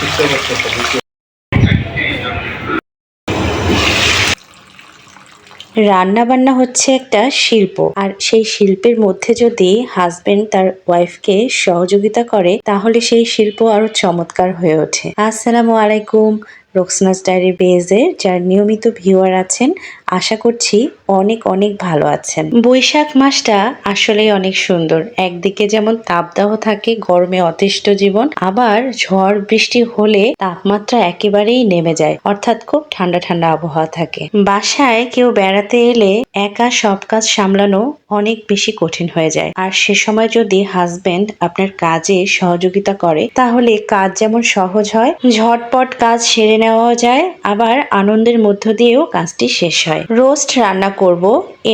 চেষ্টা রান্না বান্না হচ্ছে একটা শিল্প। আর সেই শিল্পের মধ্যে যদি হাজবেন্ড তার ওয়াইফকে সহযোগিতা করে, তাহলে সেই শিল্প আরও চমৎকার হয়ে ওঠে। আসসালামু আলাইকুম। রোকসনাস ডায়েরি বেজে যার নিয়মিত ভিউয়ার আছেন, আশা করছি অনেক অনেক ভালো আছেন। বৈশাখ মাসটা আসলেই অনেক সুন্দর। একদিকে যেমন তাপদাহ থাকে, গরমে অতিষ্ঠ জীবন, আবার ঝড় বৃষ্টি হলে তাপমাত্রা একেবারেই নেমে যায়, অর্থাৎ খুব ঠান্ডা ঠান্ডা আবহাওয়া থাকে। বাসায় কেউ বেড়াতে এলে একা সব কাজ সামলানো অনেক বেশি কঠিন হয়ে যায়। আর সে সময় যদি হাজবেন্ড আপনার কাজে সহযোগিতা করে, তাহলে কাজ যেমন সহজ হয়, ঝটপট কাজ সেরে নেওয়া যায়, আবার আনন্দের মধ্য দিয়েও কাজটি শেষ হয়। রোস্ট রান্না করব,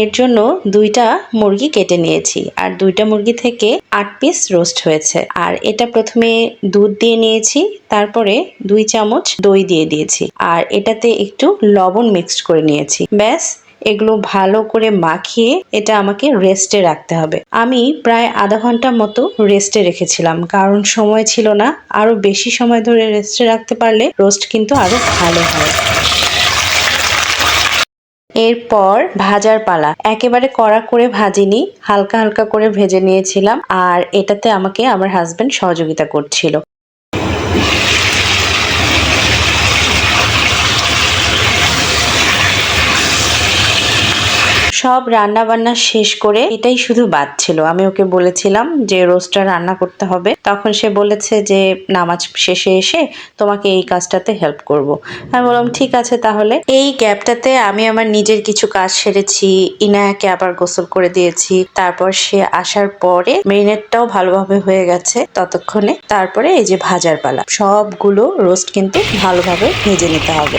এর জন্য দুইটা মুরগি কেটে নিয়েছি, আর দুইটা মুরগি থেকে আট পিস রোস্ট হয়েছে। আর এটা প্রথমে দুধ দিয়ে নিয়েছি, তারপরে দুই চামচ দই দিয়ে দিয়েছি, আর এটাতে একটু লবণ মিক্সড করে নিয়েছি। ব্যাস এগুলো ভালো করে মাখিয়ে এটা আমাকে রেস্টে রাখতে হবে। আমি প্রায় আধা ঘণ্টা মতো রেস্টে রেখেছিলাম, কারণ সময় ছিল না। আরও বেশি সময় ধরে রেস্টে রাখতে পারলে রোস্ট কিন্তু আরও ভালো হয়। এরপর ভাজার পালা। একেবারে কড়া করে ভাজিনি, হালকা হালকা করে ভেজে নিয়েছিলাম, আর এটাতে আমাকে আমার হাজবেন্ড সহযোগিতা করছিল। সব রান্না বান্না শেষ করে এটাই শুধু বাদ ছিল। আমি ওকে বলেছিলাম যে রোস্টটা রান্না করতে হবে। তখন সে বলেছে যে, নামাজ শেষে এসে তোমাকে এই কাজটাতে হেল্প করব। আমি বললাম, ঠিক আছে তাহলে। এই গ্যাপটাতে আমি আমার নিজের কিছু কাজ সেরেছি, ইনায়াকে আবার গোসল করে দিয়েছি। তারপর সে আসার পরে মেরিনেটটাও ভালোভাবে হয়ে গেছে ততক্ষণে। তারপরে এই যে ভাজার পালা, সবগুলো রোস্ট কিন্তু ভালোভাবে ভেজে নিতে হবে।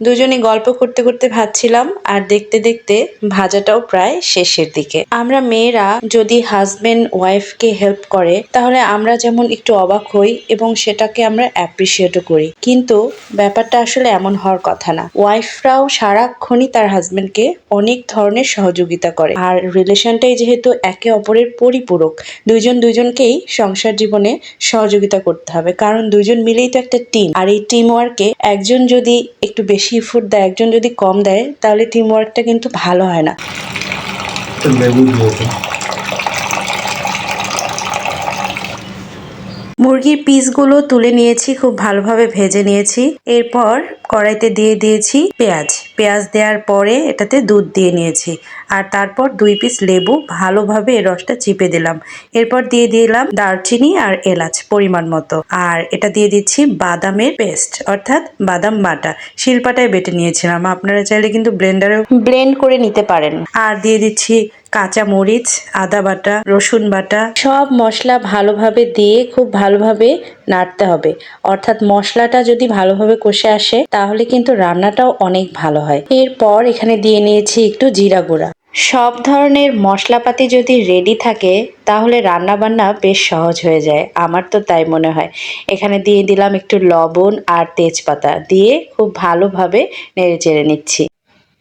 দুজনে গল্প করতে করতে ভাবছিলাম আর দেখতে দেখতে ভাজাটাও প্রায় শেষের দিকে। আমরা মেয়েরা যদি হাজবেন্ড ওয়াইফকে হেল্প করে, তাহলে আমরা যেমন একটু অবাক হই এবং সেটাকে আমরা অ্যাপ্রিসিয়েটও করি। কিন্তু ব্যাপারটা আসলে এমন হওয়ার কথা না। ওয়াইফরাও সারাক্ষণই তার হাজবেন্ডকে অনেক ধরনের সহযোগিতা করে। আর রিলেশনটাই যেহেতু একে অপরের পরিপূরক, দুইজন দুইজনকেই সংসার জীবনে সহযোগিতা করতে হবে। কারণ দুইজন মিলেই তো একটা টিম আর এই টিম ওয়ার্কে একজন যদি একটু বেশি ফুড দেয় একজন যদি কম দেয় তাহলে টিম ওয়ার্কটা কিন্তু ভালো হয় না একটা লেবু দিয়েছে মুরগির পিসগুলো তুলে নিয়েছি খুব ভালোভাবে ভেজে নিয়েছি। এরপর কড়াইতে দিয়ে দিয়েছি পেঁয়াজ। পেঁয়াজ দেওয়ার পরে এটাতে দুধ দিয়ে নিয়েছি। আর তারপর দুই পিস লেবু ভালোভাবে এর রসটা চিপে দিলাম। এরপর দিয়ে দিলাম দারচিনি আর এলাচ পরিমাণ মতো। আর এটা দিয়ে দিচ্ছি বাদামের পেস্ট অর্থাৎ বাদাম বাটা। শিলপাটায় বেটে নিয়েছিলাম। আপনারা চাইলে কিন্তু ব্লেন্ডারে ব্লেন্ড করে নিতে পারেন। আর দিয়ে দিচ্ছি কাঁচা মরিচ, আদা বাটা, রসুন বাটা, সব মশলা ভালোভাবে দিয়ে খুব ভালোভাবে নাড়তে হবে। অর্থাৎ মশলাটা যদি ভালোভাবে কষে আসে, তাহলে কিন্তু রান্নাটাও অনেক ভালো হয়। এরপর এখানে দিয়ে নিয়েছি একটু জিরা গুঁড়া। সব ধরনের মশলাপাতি যদি রেডি থাকে, তাহলে রান্না বান্না বেশ সহজ হয়ে যায়। আমার তো তাই মনে হয়। এখানে দিয়ে দিলাম একটু লবণ আর তেজপাতা। দিয়ে খুব ভালোভাবে নেড়ে চেড়ে নিচ্ছি।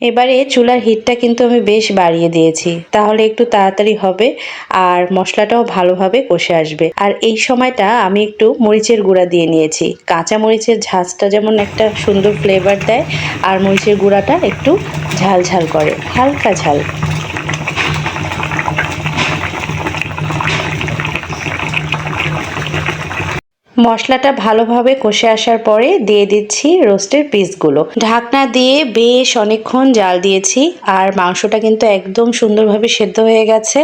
এবারে চুলার হিটটা কিন্তু আমি বেশ বাড়িয়ে দিয়েছি। তাহলে একটু তাড়াতাড়ি হবে আর মশলাটাও ভালোভাবে কষে আসবে। আর এই সময়টা আমি একটু মরিচের গুঁড়া দিয়ে নিয়েছি। কাঁচা মরিচের ঝাঁজটা যেমন একটা সুন্দর ফ্লেভার দেয়, আর মরিচের গুঁড়াটা একটু ঝাল ঝাল করে, হালকা ঝাল। মশলাটা ভালোভাবে কষে আসার পরে দিয়ে দিচ্ছি রোস্টের পিসগুলো। ঢাকনা দিয়ে বেশ অনেকক্ষণ জাল দিয়েছি আর মাংসটা কিন্তু একদম সুন্দরভাবে সেদ্ধ হয়ে গেছে।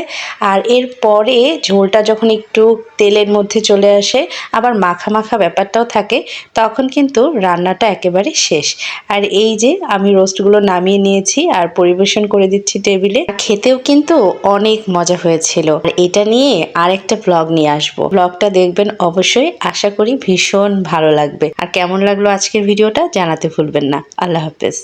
আর এর পরে ঝোলটা যখন একটু তেলের মধ্যে চলে আসে, আবার মাখা মাখা ব্যাপারটাও থাকে, তখন কিন্তু রান্নাটা একেবারে শেষ। আর এই যে আমি রোস্টগুলো নামিয়ে নিয়েছি আর পরিবেশন করে দিচ্ছি টেবিলে খেতেও কিন্তু অনেক মজা হয়েছিল। আর এটা নিয়ে আরেকটা ব্লগ নিয়ে আসব। ব্লগটা দেখবেন অবশ্যই। আশা করি ভীষণ ভালো লাগবে। আর কেমন লাগল আজকের ভিডিওটা জানাতে ভুলবেন না। আল্লাহ হাফেজ।